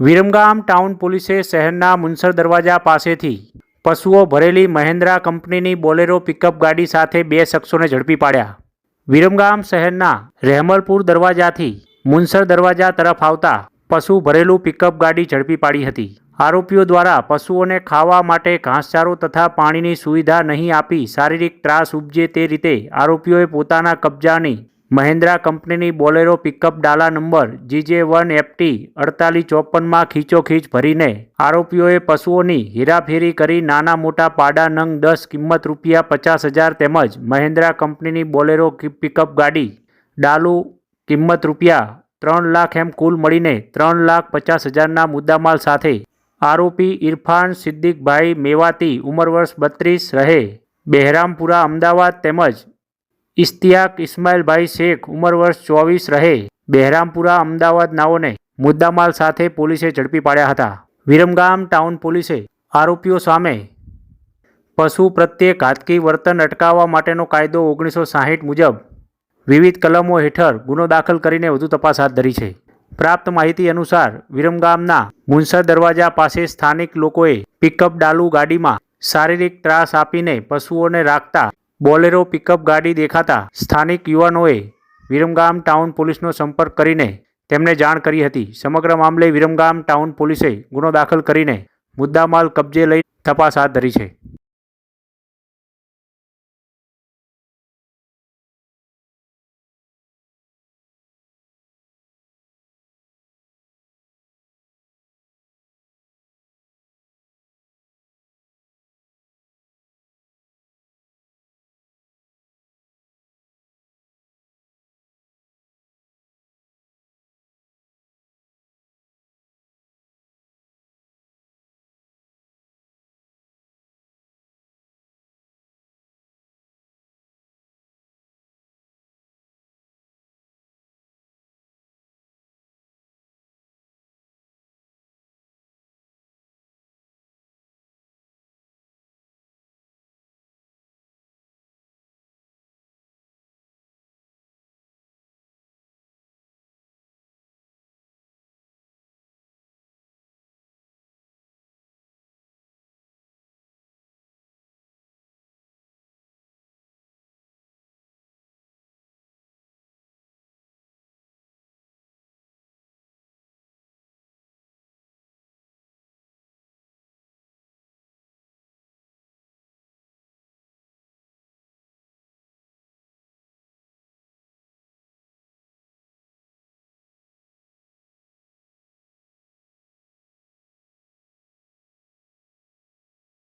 Viramgam town પોલીસે શહેરના મુનસર દરવાજા પાસેથી પશુઓ ભરેલી મહેન્દ્રા કંપનીની બોલેરો પિકઅપ ગાડી સાથે બે શખ્સોને ઝડપી પાડ્યા. વિરમગામ શહેરના રહેમલપુર દરવાજાથી મુનસર દરવાજા તરફ આવતા પશુ ભરેલું પિકઅપ ગાડી ઝડપી પાડી હતી. આરોપીઓ દ્વારા પશુઓને ખાવા માટે ઘાસચારો તથા પાણીની સુવિધા નહીં આપી શારીરિક ત્રાસ ઉપજે તે રીતે આરોપીઓએ પોતાના કબજાની મહેન્દ્રા કંપનીની બોલેરો પિકઅપ ડાલા નંબર જીજે વન એફટી અડતાલીસ ચોપનમાં ખીચોખીચ ભરીને આરોપીઓએ પશુઓની હેરાફેરી કરી નાના મોટા પાડા નંગ દસ કિંમત રૂપિયા પચાસ હજાર તેમજ મહેન્દ્રા કંપનીની બોલેરો પિકઅપ ગાડી ડાલુ કિંમત રૂપિયા ત્રણ લાખ એમ કુલ મળીને ત્રણ લાખ પચાસ હજારના મુદ્દામાલ સાથે. આરોપી ઇરફાન સિદ્દીકભાઈ મેવાતી ઉંમર વર્ષ બત્રીસ રહે. બહેરામપુરા, અમદાવાદ તેમજ ઇશ્તિયાક ઇસ્માઇલભાઈ શેખ ઉંમર વર્ષ ચોવીસ રહે. બહેરામપુરા, અમદાવાદ નાઓને મુદ્દામાલ સાથે પોલીસે ઝડપી પાડ્યા હતા. વિરમગામ ટાઉન પોલીસે આરોપીઓ સામે પશુ પ્રત્યે ઘાતકી વર્તન અટકાવવા માટેનો કાયદો ઓગણીસો સાહીઠ મુજબ વિવિધ કલમો હેઠળ ગુનો દાખલ કરીને વધુ તપાસ હાથ ધરી છે. પ્રાપ્ત માહિતી અનુસાર વિરમગામના મુનસર દરવાજા પાસે સ્થાનિક લોકોએ પિકઅપ ડાલુ ગાડીમાં શારીરિક ત્રાસ આપીને પશુઓને રાખતા બોલેરો પિકઅપ ગાડી દેખાતા સ્થાનિક યુવાનોએ વિરમગામ ટાઉન પોલીસનો સંપર્ક કરીને તેમને જાણ કરી હતી. સમગ્ર મામલે વિરમગામ ટાઉન પોલીસે ગુનો દાખલ કરીને મુદ્દામાલ કબજે લઈ તપાસ હાથ ધરી છે.